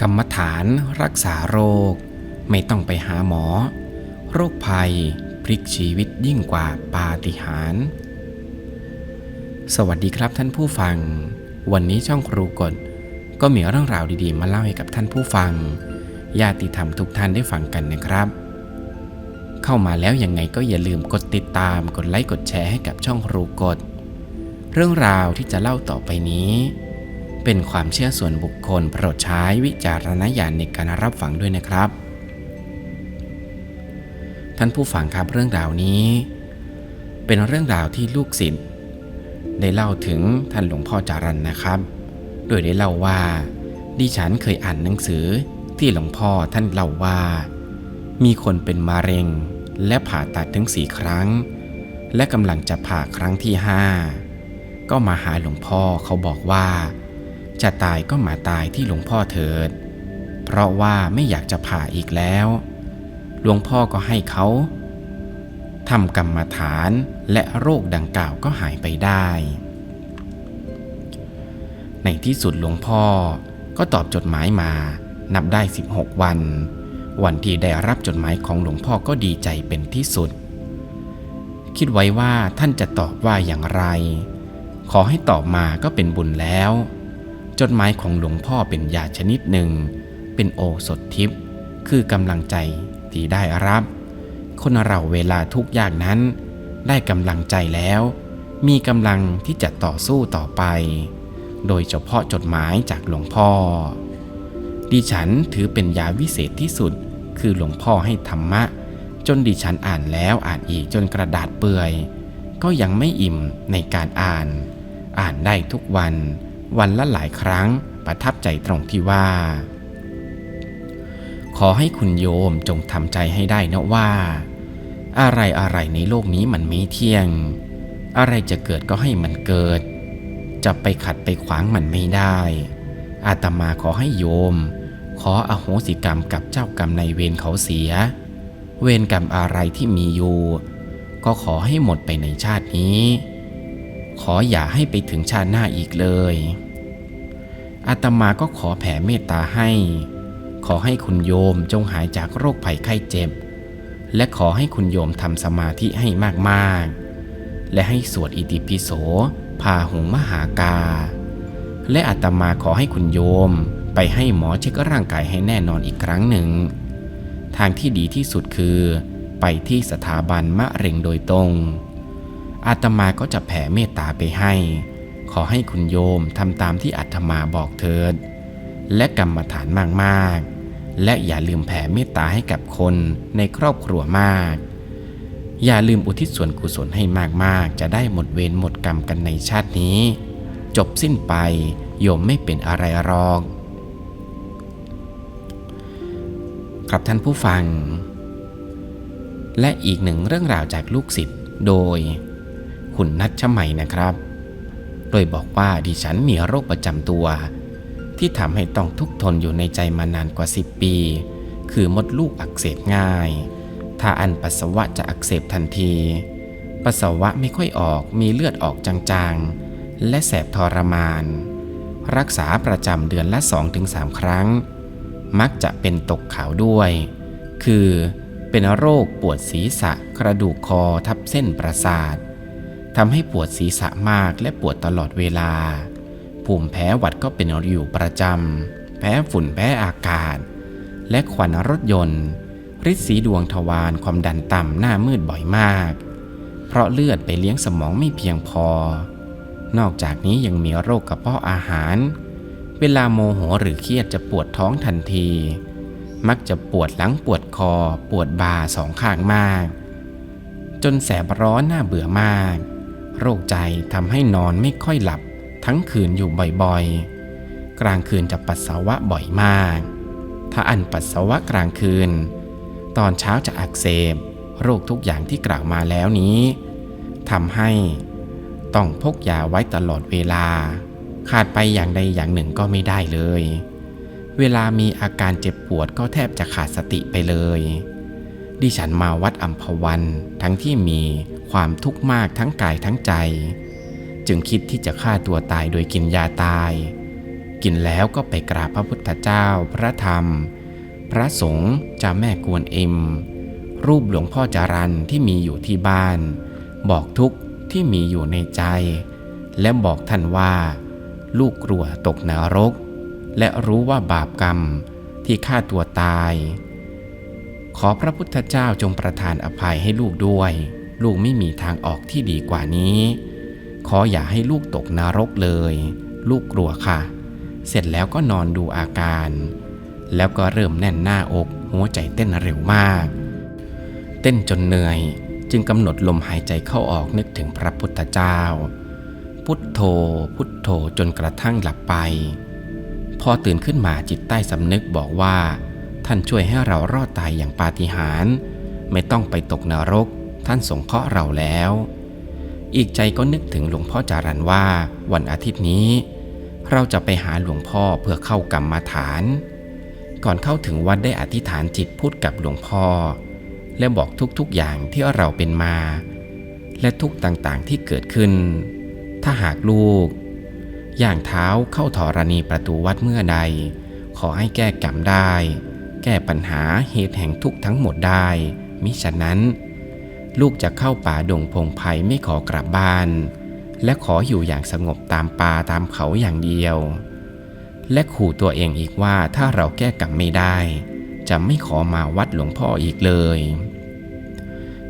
กรรมฐานรักษาโรค ไม่ต้องไปหาหมอ โรคภัยพลิกชีวิตยิ่งกว่าปาฏิหาริย์สวัสดีครับท่านผู้ฟัง วันนี้ช่องครูกฎก็มีเรื่องราวดีๆ มาเล่าให้กับท่านผู้ฟัง ญาติธรรมทุกท่านได้ฟังกันนะครับ เข้ามาแล้วยังไงก็อย่าลืมกดติดตาม กดไลค์ กดแชร์ให้กับช่องครูกฎเรื่องราวที่จะเล่าต่อไปนี้ เป็นความเชื่อส่วนบุคคลโปรดใช้วิจารณญาณในการรับฟังด้วยนะครับ ท่านผู้ฟังครับเรื่องราวนี้ เป็นเรื่องราวที่ลูกศิษย์ได้เล่าถึงท่านหลวงพ่อจารันนะครับ โดยได้เล่าว่าดิฉันเคยอ่านหนังสือที่หลวงพ่อท่านเล่าว่า มีคนเป็นมะเร็งและผ่าตัดถึงสี่ครั้ง และกำลังจะผ่าครั้งที่ห้าก็มาหาหลวงพ่อเขาบอกว่า จะตายก็มาตายที่หลวงพ่อเถิด เพราะว่าไม่อยากจะผ่าอีกแล้ว หลวงพ่อก็ให้เขาทำกรรมฐานและโรคดังกล่าวก็หายไปได้ ในที่สุดหลวงพ่อก็ตอบจดหมายมานับได้ 16 วัน วันที่ได้รับจดหมายของหลวงพ่อก็ดีใจเป็นที่สุด คิดไว้ว่าท่านจะตอบว่าอย่างไร ขอให้ตอบมาก็เป็นบุญแล้ว จดหมายของหลวงพ่อเป็นยาชนิดหนึ่ง เป็นโอสถทิพย์คือกำลังใจที่ได้รับ คนเราเวลาทุกข์ยากนั้น ได้กำลังใจแล้ว มีกำลังที่จะต่อสู้ต่อไป โดยเฉพาะจดหมายจากหลวงพ่อ ดิฉันถือเป็นยาวิเศษที่สุด คือหลวงพ่อให้ธรรมะ จนดิฉันอ่านแล้วอ่านอีกจนกระดาษเปื่อย ก็ยังไม่อิ่มในการอ่าน อ่านได้ทุกวัน วันละหลายครั้งประทับใจตรงที่ว่า ขอให้คุณโยมจงทำใจให้ได้นะว่า อะไรอะไรในโลกนี้มันไม่เที่ยง อะไรจะเกิดก็ให้มันเกิด จะไปขัดไปขวางมันไม่ได้ อาตมาขอให้โยม ขออโหสิกรรมกับเจ้ากรรมในเวรเขาเสีย เวรกรรมอะไรที่มีอยู่ ก็ขอให้หมดไปในชาตินี้ ขออย่าให้ไปถึงชาติหน้าอีกเลย อาตมาก็ขอแผ่เมตตาให้ ขอให้คุณโยมจงหายจากโรคภัยไข้เจ็บ และขอให้คุณโยมทำสมาธิให้มากๆ และให้สวดอิติปิโสพาหงมหากา และอาตมาขอให้คุณโยมไปให้หมอเช็คร่างกายให้แน่นอนอีกครั้งหนึ่ง ทางที่ดีที่สุดคือ ไปที่สถาบันมะเร็งโดยตรง อาตมาก็จะแผ่เมตตาไปให้ ขอให้คุณโยมทำตามที่อาตมาบอกเถิด และกรรมฐานมากๆ และอย่าลืมแผ่เมตตาให้กับคนในครอบครัวมาก อย่าลืมอุทิศส่วนกุศลให้มากๆ จะได้หมดเวรหมดกรรมกันในชาตินี้ จบสิ้นไปโยมไม่เป็นอะไรหรอกครับท่านผู้ฟัง และอีกหนึ่งเรื่องราวจากลูกศิษย์โดย คุณนัทชมัยนะครับ โดยบอกว่าดิฉันมีโรคประจำตัว ที่ทำให้ต้องทุกทนอยู่ในใจมานานกว่า 10 ปี คือมดลูกอักเสบง่าย ถ้าอันปัสสาวะจะอักเสบทันที ปัสสาวะไม่ค่อยออกมีเลือดออกจางๆ และแสบทรมาน รักษาประจำเดือนละ 2-3 ครั้ง มักจะเป็นตกขาวด้วย คือเป็นโรคปวดศีรษะกระดูกคอทับเส้นประสาท ทำให้ปวดศีรษะมากและปวดตลอดเวลา ภูมิแพ้หวัดก็เป็นอยู่ประจำ แพ้ฝุ่นแพ้อากาศ และควันรถยนต์ริดสีดวงทวารความดันต่ำหน้ามืดบ่อยมาก เพราะเลือดไปเลี้ยงสมองไม่เพียงพอ นอกจากนี้ยังมีโรคกระเพาะอาหาร เวลาโมโหหรือเครียดจะปวดท้องทันที มักจะปวดหลังปวดคอ ปวดบ่าสองข้างมาก จนแสบร้อนหน่าเบื่อมาก โรคใจทำให้นอนไม่ค่อยหลับ ทั้งคืนอยู่บ่อยๆ กลางคืนจะปัสสาวะบ่อยมาก ถ้าอันปัสสาวะกลางคืน ตอนเช้าจะอักเสบ โรคทุกอย่างที่กล่าวมาแล้วนี้ทำให้ต้องพกยาไว้ตลอดเวลา ขาดไปอย่างใดอย่างหนึ่งก็ไม่ได้เลย เวลามีอาการเจ็บปวดก็แทบจะขาดสติไปเลย ดิฉันมาวัดอัมพวันทั้งที่มี ความทุกข์มากทั้งกายทั้งใจ จึงคิดที่จะฆ่าตัวตายโดยกินยาตาย กินแล้วก็ไปกราบพระพุทธเจ้า พระธรรม พระสงฆ์เจ้าแม่กวนอิม รูปหลวงพ่อจารันที่มีอยู่ที่บ้าน บอกทุกข์ที่มีอยู่ในใจ และบอกท่านว่า ลูกกลัวตกนรก และรู้ว่าบาปกรรมที่ฆ่าตัวตาย ขอพระพุทธเจ้าจงประทานอภัยให้ลูกด้วย ลูกไม่มีทางออกที่ดีกว่านี้ ขออย่าให้ลูกตกนรกเลย ลูกกลัวค่ะ เสร็จแล้วก็นอนดูอาการ แล้วก็เริ่มแน่นหน้าอกหัวใจเต้นเร็วมาก เต้นจนเหนื่อยจึงกำหนดลมหายใจเข้าออกนึกถึงพระพุทธเจ้า พุทโธ พุทโธจนกระทั่งหลับไป พอตื่นขึ้นมาจิตใต้สำนึกบอกว่า ท่านช่วยให้เรารอดตายอย่างปาฏิหาริย์ไม่ต้องไปตกนรก ท่านสงเคราะห์เราแล้ว อีกใจก็นึกถึงหลวงพ่อจารันว่าวันอาทิตย์นี้ เราจะไปหาหลวงพ่อเพื่อเข้ากรรมาฐาน ก่อนเข้าถึงวัดได้อธิษฐานจิตพูดกับหลวงพ่อ และบอกทุกๆอย่างที่เราเป็นมา และทุกต่างๆที่เกิดขึ้น ถ้าหากลูก อย่างเท้าเข้าธรณีประตูวัดเมื่อใด ขอให้แก้กรรมได้ แก้ปัญหาเหตุแห่งทุกข์ทั้งหมดได้ มิฉะนั้น ลูกจะเข้าป่าดงพงไพ่ไม่ขอกลับบ้าน และขออยู่อย่างสงบตามป่าตามเขาอย่างเดียว และขู่ตัวเองอีกว่าถ้าเราแก้กรรมไม่ได้ จะไม่ขอมาวัดหลวงพ่ออีกเลย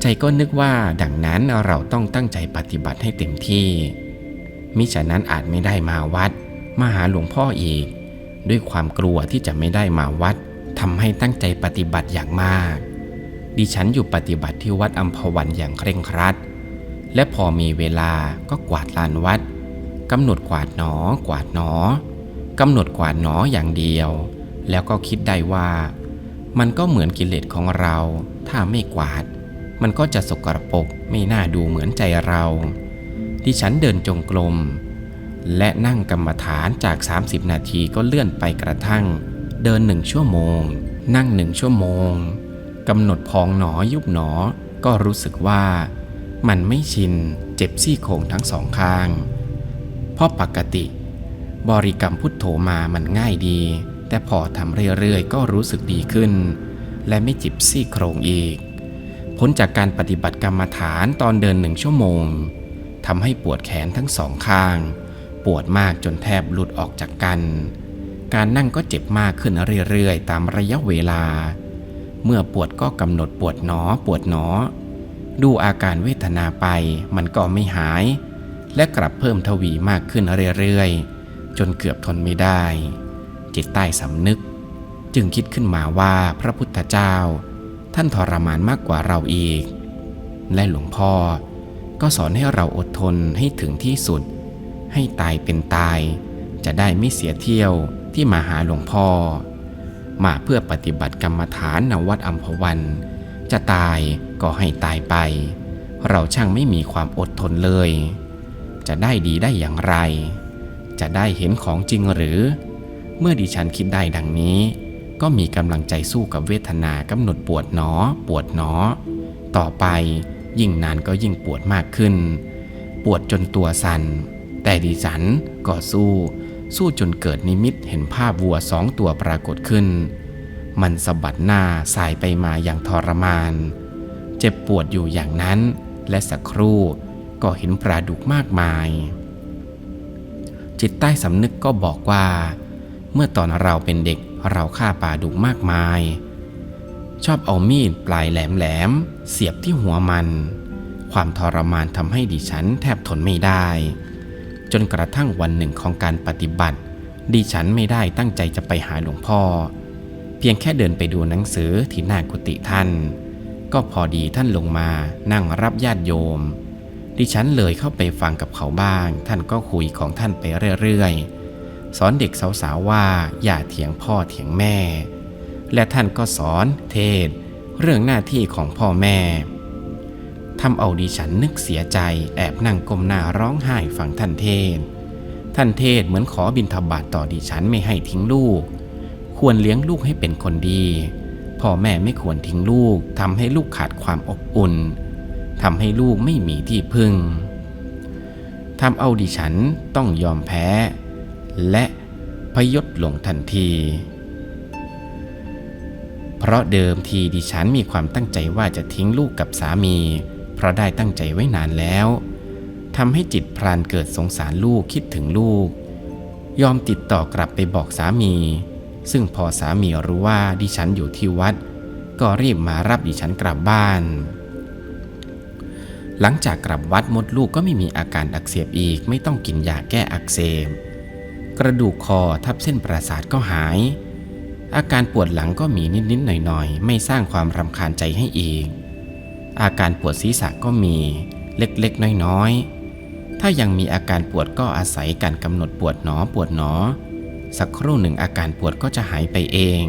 ใจก็นึกว่าดังนั้นเราต้องตั้งใจปฏิบัติให้เต็มที่ มิฉะนั้นอาจไม่ได้มาวัด มาหาหลวงพ่ออีก ด้วยความกลัวที่จะไม่ได้มาวัดทำให้ตั้งใจปฏิบัติอย่างมาก ดิฉันอยู่ปฏิบัติที่วัดอัมพวันอย่างเคร่งครัด และพอมีเวลาก็กวาดลานวัดกำหนดกวาดหนอ กวาดหนอกำหนดกวาดหนออย่างเดียว แล้วก็คิดได้ว่า มันก็เหมือนกิเลสของเรา ถ้าไม่กวาด มันก็จะสกรปรกไม่น่าดูเหมือนใจเราดิฉันเดินจงกรมและนั่งกรรมฐานจาก 30 นาทีก็เลื่อนไปกระทั่ง เดินหนึ่งชั่วโมง นั่งหนึ่งชั่วโมง กำหนดพองหนอยุบหนอ ก็รู้สึกว่ามันไม่ชินเจ็บซี่โครงทั้งสองข้าง เพราะปกติ บริกรรมพุทโธมามันง่ายดี แต่พอทำเรื่อยๆ ก็รู้สึกดีขึ้น และไม่จิบซี่โครงอีก ผลจากการปฏิบัติกรรมฐานตอนเดินหนึ่งชั่วโมงทำให้ปวดแขนทั้งสองข้าง ปวดมากจนแทบหลุดออกจากกัน การนั่งก็เจ็บมากขึ้นเรื่อยๆ ตามระยะเวลา เมื่อปวดก็กำหนดปวดหนอปวดหนอ ดูอาการเวทนาไปมันก็ไม่หาย และกลับเพิ่มทวีมากขึ้นเรื่อยๆ จนเกือบทนไม่ได้ จิตใต้สำนึก จึงคิดขึ้นมาว่าพระพุทธเจ้า ท่านทรมานมากกว่าเราอีก และหลวงพ่อก็สอนให้เราอดทนให้ถึงที่สุด ให้ตายเป็นตาย จะได้ไม่เสียเที่ยวที่มาหาหลวงพ่อ มาเพื่อปฏิบัติกรรมฐานนวัดอัมพวัน จะตายก็ให้ตายไป เราช่างไม่มีความอดทนเลย จะได้ดีได้อย่างไร จะได้เห็นของจริงหรือ เมื่อดิฉันคิดได้ดังนี้ ก็มีกำลังใจสู้กับเวทนากำหนดปวดหนอ ปวดหนอ ต่อไปยิ่งนานก็ยิ่งปวดมากขึ้น ปวดจนตัวสัน่นแต่ดิฉันก็สู้ สู้จนเกิดนิมิตเห็นภาพวัวสองตัวปรากฏขึ้น มันสะบัดหน้าสายไปมาอย่างทรมาน เจ็บปวดอยู่อย่างนั้น และสักครู่ก็เห็นปลาดุกมากมาย จิตใต้สำนึกก็บอกว่า เมื่อตอนเราเป็นเด็กเราฆ่าปลาดุกมากมาย ชอบเอามีดปลายแหลมๆเสียบที่หัวมัน ความทรมานทำให้ดิฉันแทบทนไม่ได้ จนกระทั่งวันหนึ่งของการปฏิบัติ ดิฉันไม่ได้ตั้งใจจะไปหาหลวงพ่อ เพียงแค่เดินไปดูหนังสือที่หน้ากุฏิท่าน ก็พอดีท่านลงมานั่งรับญาติโยม ดิฉันเลยเข้าไปฟังกับเขาบ้าง ท่านก็คุยของท่านไปเรื่อยๆ สอนเด็กสาวๆว่าอย่าเถียงพ่อเถียงแม่ และท่านก็สอนเทศ เรื่องหน้าที่ของพ่อแม่ ทำเอาดิฉันนึกเสียใจแอบนั่งก้มหน้าร้องไห้ฟังท่านเทศ ท่านเทศเหมือนขอบินทบาทต่อดิฉันไม่ให้ทิ้งลูก ควรเลี้ยงลูกให้เป็นคนดี พ่อแม่ไม่ควรทิ้งลูกทำให้ลูกขาดความอบอุ่นทำให้ลูกไม่มีที่พึ่งทำเอาดิฉันต้องยอมแพ้ และพยศลงทันที เพราะเดิมทีดิฉันมีความตั้งใจว่าจะทิ้งลูกกับสามี เพราะได้ตั้งใจไว้นานแล้วทำให้จิตพรานเกิดสงสารลูกคิดถึงลูก ยอมติดต่อกลับไปบอกสามี ซึ่งพอสามีรู้ว่าดิฉันอยู่ที่วัด ก็รีบมารับดิฉันกลับบ้าน หลังจากกลับวัดมดลูกก็ไม่มีอาการอักเสบอีกไม่ต้องกินยาแก้อักเสบกระดูกคอทับเส้นประสาทก็หาย อาการปวดหลังก็มีนิดๆหน่อยๆ ไม่สร้างความรำคาญใจให้อีก อาการปวดศีรษะก็มีเล็กๆ น้อยๆ ถ้ายังมีอาการปวดก็อาศัยการกำหนดปวดหนอปวดหนอ สักครู่หนึ่งอาการปวดก็จะหายไปเอง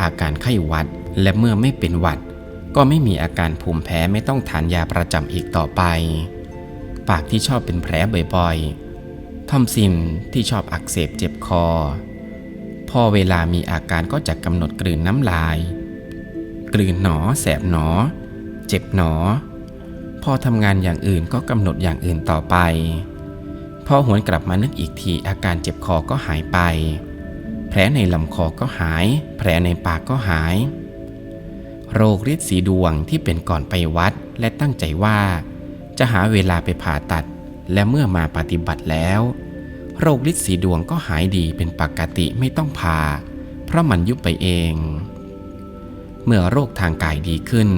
อาการไข้หวัดและเมื่อไม่เป็นหวัด ก็ไม่มีอาการภูมิแพ้ไม่ต้องทานยาประจำอีกต่อไป ปากที่ชอบเป็นแผลบ่อยๆทอมซินที่ชอบอักเสบเจ็บคอ พอเวลามีอาการก็จะกำหนดกลืนน้ำลาย กลืนหนอแสบหนอ เจ็บหนอ พอทำงานอย่างอื่นก็กำหนดอย่างอื่นต่อไป พอหวนกลับมานึกอีกทีอาการเจ็บคอก็หายไป แผลในลำคอก็หาย แผลในปากก็หาย โรคฤทธิ์สีดวงที่เป็นก่อนไปวัดและตั้งใจว่า จะหาเวลาไปผ่าตัด และเมื่อมาปฏิบัติแล้ว โรคฤทธิ์สีดวงก็หายดีเป็นปกติไม่ต้องผ่า เพราะมันยุบไปเอง เมื่อโรคทางกายดีขึ้น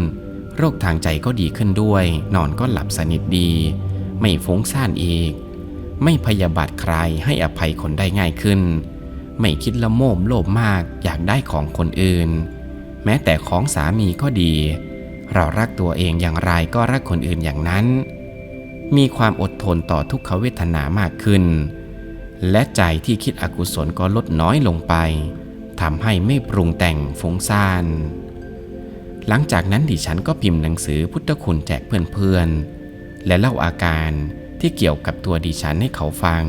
โรคทางใจก็ดีขึ้นด้วย นอนก็หลับสนิทดี ไม่ฟุ้งซ่านอีก ไม่พยาบาทใครให้อภัยคนได้ง่ายขึ้น ไม่คิดละโมบโลภมากอยากได้ของคนอื่น แม้แต่ของสามีก็ดี เรารักตัวเองอย่างไรก็รักคนอื่นอย่างนั้น มีความอดทนต่อทุกขเวทนามากขึ้น และใจที่คิดอกุศลก็ลดน้อยลงไปทำให้ไม่ปรุงแต่งฟุ้งซ่าน หลังจากนั้นดิฉันก็พิมพ์หนังสือพุทธคุณแจกเพื่อนๆ และเล่าอาการที่เกี่ยวกับตัวดิฉันให้เขาฟัง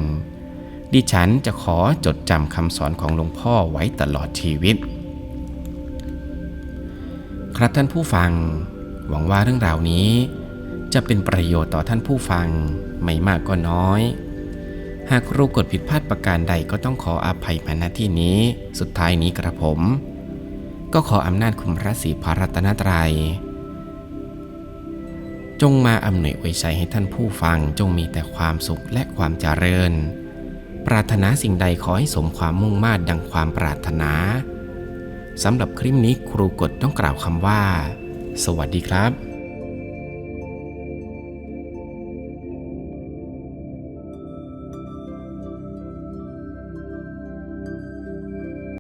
ดิฉันจะขอจดจำคำสอนของหลวงพ่อไว้ตลอดชีวิต ครับท่านผู้ฟัง หวังว่าเรื่องราวนี้ จะเป็นประโยชน์ต่อท่านผู้ฟังไม่มากก็น้อย หากรู้กฎผิดพลาดประการใดก็ต้องขออภัยมาณที่นี้ สุดท้ายนี้กระผม ก็ขออำนาจคุณพระศรีพระรัตนตรัย จงมาอำนวยอวยชัยให้ท่านผู้ฟังจงมีแต่ความสุขและความเจริญ ปรารถนาสิ่งใดขอให้สมความมุ่งมา่ดังความปรารถนาสำหรับคลิปนี้ครูกฎต้องกล่าวคำว่า สวัสดีครับ